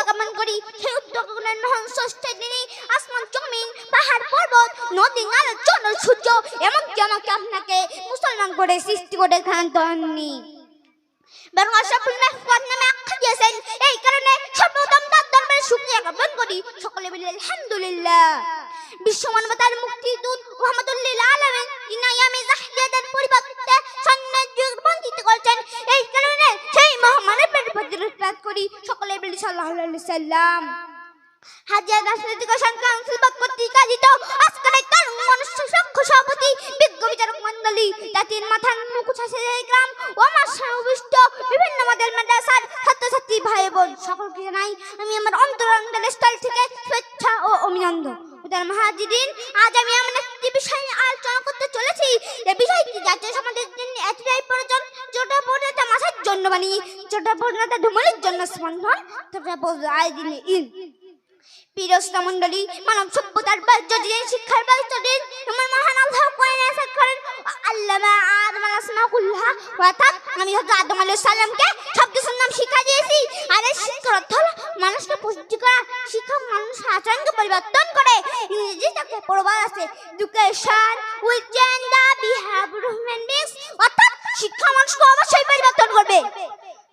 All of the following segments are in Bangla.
আগমন করি। সেই উদ্যোগগুলোর মহান স্রষ্টার যিনি আসমান জমিন, পাহাড়, পর্বত, নদী, নালা চন্দ্র সূর্য এমনকি আমাকে আপনাকে মুসলমান করে সৃষ্টি করে হননি বরং আশরাফুল মাহফুজ নামে আখ্যা দিয়েছেন। এই কারণে সর্বপ্রথম তার দরবারে শুকরিয়া জ্ঞাপন করি। সকলে বলি আলহামদুলিল্লাহ। বিশ্ব মানবতার মুক্তি দূত মুহাম্মদুল্লিল আলামিন যিনি আয়ামে জাহিলিয়াতের প্রতি করি, সকলে বলি সাল্লাল্লাহু সাল্লাম হাজার রাজনৈতিক সংক্রান্ত পত্রিকা দিত আজকের এই মনুষ্য সক্ষ সভাপতি বিজ্ঞ বিচারক মন্ডলী জাতির মাথার মুকুচ আছে এই গ্রাম, ও আমার সমাবিষ্ট বিভিন্ন মডেল মাদ্রাসার ছাত্রছাত্রী ভাই বোন, সকলকে জানাই আমি আমার অন্তরঙ্গের স্থল থেকে স্বেচ্ছা ও অভিনন্দন। উদার মহাজিদিন, আজ আমি এমন একটি বিষয় আলোচনা করতে চলেছি, যে বিষয়টি জাতীয় সমাজের জন্য এতটাই প্রয়োজন, যেটা পূর্ণতা মাসের জন্য বানিয়ে যেটা পূর্ণতা ধুমলির জন্য স্পন্দন তবে আয় দিনে ইন পিরস্তা মণ্ডলী, মানব সভ্যতার বাহ্যদিন শিক্ষার বাহ্যদিন আমার মহান আল্লাহ কোরআনে আসাদ করেন আল্লামা আদম আলাসমা কুল্লাহ অর্থাৎ আমি হযরত আদম আলাইহিস সালামকে সব কিছুর নাম শিক্ষা দিয়েছি। আর এই শিক্ষার অর্থ হলো মানুষকে পুষ্টি করা শিক্ষা মানুষের আচরণকে পরিবর্তন করে। ইংরেজি তাকে প্রবাদ আছে education will change the behaviour অর্থাৎ শিক্ষা মানুষকে অবশ্যই পরিবর্তন করবে।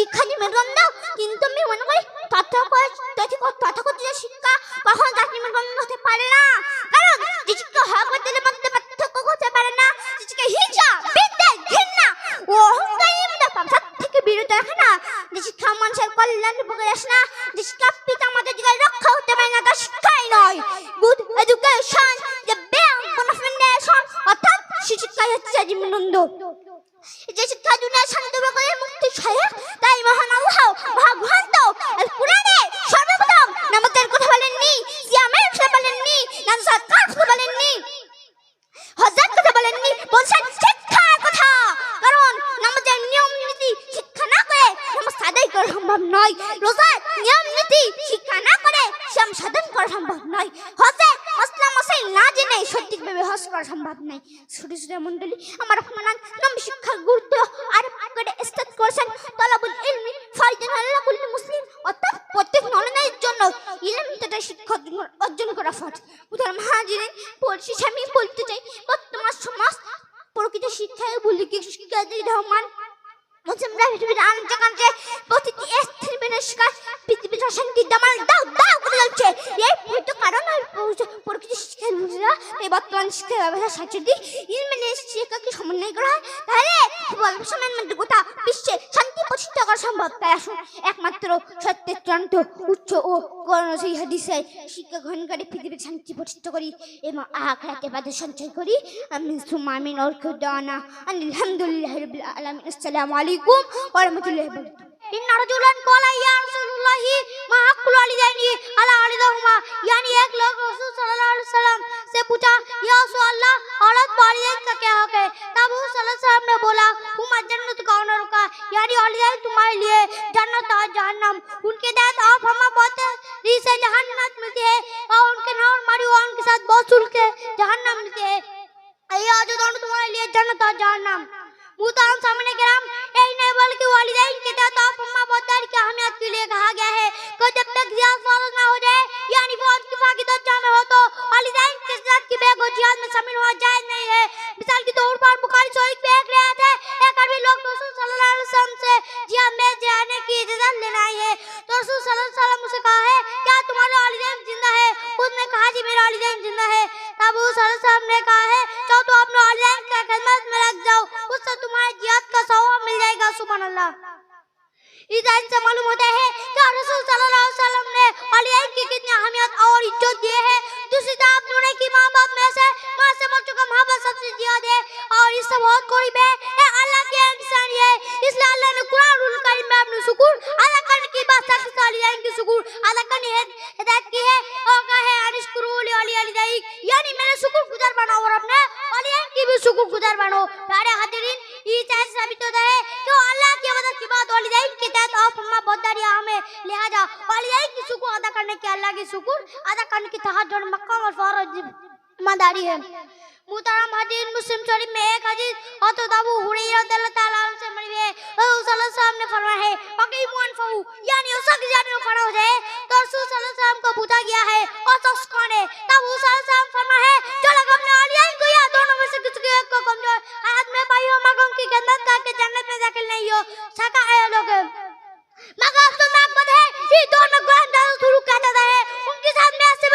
শিক্ষা নিমেরগন্ধ কিন্তু আমি মনে করি তথাকথিত শিক্ষা কখনো জাতি হতে পারে না। কারণ যে মধ্যে পার্থক্য করতে পারে না। যে শিক্ষা হিংসা বিদ্যা ঘৃণা, ও পাপ থেকে বিরত রাখে না। যে শিক্ষা মানুষের কল্যাণ উপকারে আসে না। যে শিক্ষা পিতা আমাদের দিকে রক্ষা হতে পারে না, তা শিক্ষাই নয়। গুড এডুকেশন ব্যাক অর্থাৎ শিক্ষাই হচ্ছে জীবনানন্দ যে শিক্ষা দুনিয়ার শান্তি করে মুক্তি সহায়ক তাই মহান আল্লাহ মহাগ্রন্থ আল কোরআনে সর্বপ্রথম নামাজের কথা বলেননি, সিয়ামের কথা বলেননি নামাজ কথা বলেননি হজের কথা বলেননি, বলছেন শিক্ষার কথা। কারণ নামাজের নিয়ম নীতি শিক্ষা না করে নামাজ আদায় করা সম্ভব নয়, রোজার নিয়ম নীতি শিক্ষা না করে শ্যাম সাধন করা সম্ভব নয়। হজে মশাই না জেনে সঠিকভাবে হজ করা সম্ভব নয় ছোট ছোট মন্ডলী আমার রহমানান, নাম শিক্ষার গুরুত্ব, আর করে স্টার্ট করেছেন তলাবুল ইলমি ফাইদান আল্লাহ মুসলিম। অর্থাৎ প্রত্যেক নরনারীর জন্য ইলম তথা শিক্ষা অর্জন করা ফরজ। উদাহরণ মহাজিনে পরিশেষে আমি বলতে চাই, বর্তমান সমাজ প্রকৃত শিক্ষায় বলি কি শিক্ষা মুসলিমরা পৃথিবীর আনছে কানছে প্রতিটি স্থির বিনষ্কার পৃথিবীর অশান্তি দামাল, দাও দাও করে যাচ্ছে এই পরিত কারণ আর প্রকৃতি শিক্ষার বুঝরা এই বর্তমান শিক্ষা ব্যবস্থা সাহায্যে ইলমেনে শিক্ষাকে সমন্বয় করা হয়। তাহলে সময়ের মধ্যে গোটা বিশ্বে করা সম্ভব তাই আসুন একমাত্র সত্যের চূড়ান্ত উচ্চ ও করণ সেই হাদিসে শিক্ষা গ্রহণকারী পৃথিবীর শান্তি প্রতিষ্ঠা করি এবং আখড়াতে বাদে সঞ্চয় করি আমি সুমামিন ওর খুদানা আলহামদুলিল্লাহ রবিল আলমিন আসসালামু আলাইকুম ওয়া রাহমাতুল্লাহি ওয়া বারাকাতুহু إن رجلا قال يا رسول الله ما حق الوالدين على والدهما यानी एक लोग रसूल सल्लल्लाहु अलैहि वसल्लम से पूछा या रसूल अल्लाह औरत वालिदैन का क्या हक है जन्नत और जहन्नम उनके दांत आप हम बहुत री से जहन्नम मिलती है और उनके नाम मारी और उनके साथ बहुत सुल के जहन्नम मिलती है। ये आज दोनों तुम्हारे लिए जन्नत और जहन्नम। मुहतरम सामने कराम यही नहीं बल्कि वालिदैन के तहत आप अम्मा बदर की अहमियत के लिए कहा गया है। कि जब तक जिहाद फ़र्ज़ ना हो जाए, यानी फौज की फाकी दर्जा में हो तो वालिदैन के साथ की बेग जिहाद में शामिल होना जायज़ नहीं है। मिसाल के तौर पर बुखारी शरीफ में एक रियायत है। एक अरबी लोग तो रसूल सल्लल्लाहु अलैहि वसल्लम से जिहाद बाबू सर साहब ने कहा है। चाहो तो आप ऑनलाइन का खिदमत में लग जाओ। उससे तुम्हारे जिहाद का सवाब मिल जाएगा सुबह अल्लाह इस आयत से मालूम होता है कि रसूल सल्लल्लाहु अलैहि वसल्लम ने औलिया की कितनी अहमियत और इज़्ज़त दी है। दूसरी तरफ़ नूरे की माँ बाप में से माँ से बच्चों का मोहब्बत सबसे ज़्यादा है। और इससे बहुत करीब है। ये अल्लाह के इंसान है। इसलिए अल्लाह ने कुरान उल करीम में अपने सुकून अदा करने की बात सबसे औलिया की सुकून। अदा करने हिदायत की है। शुक्रगुजार बनो प्यारे हाजिरीन ई चाय साबित होता है कि अल्लाह की मदद के बाद वाली जाए कि तात ऑफ़ हममा बदारिया हमें लिहाजा जाए कि शुक्र अदा करने के अल्लाह के शुक्र अदा करने की तहज्जुद और मकाम और फरज ज़िम्मेदारी है। मुहतरम हदीस मुस्लिम शरीफ में एक हदीस और तो दाबू हुरैरा रदियल्लाहु तआला अन्हु से मरवी है। और रसूल सल्लल्लाहु ने फरमाया है पकी अकीमु अनफहु यानी उस शख्स जाने में खड़ा हो जाए। तो रसूल सल्लल्लाहु अलैहि वसल्लम को पूछा गया है और शख्स कौन है? तब उस सल्लल्लाहु अलैहि वसल्लम फरमाया है, चलो के मत का के जन्नत में दाखिल नहीं हो, साका आए लोग। मगर अफसोसनाक तो बात है। ये दोनों गोंदा शुरू कर देता है। उनके साथ में ऐसे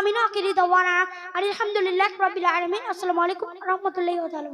আমিন আকিরি দাওয়ানা আলহামদুলিল্লাহ রাব্বিল আলামিন। আসসালামু আলাইকুম ওয়া রাহমাতুল্লাহি ওয়া তাআলা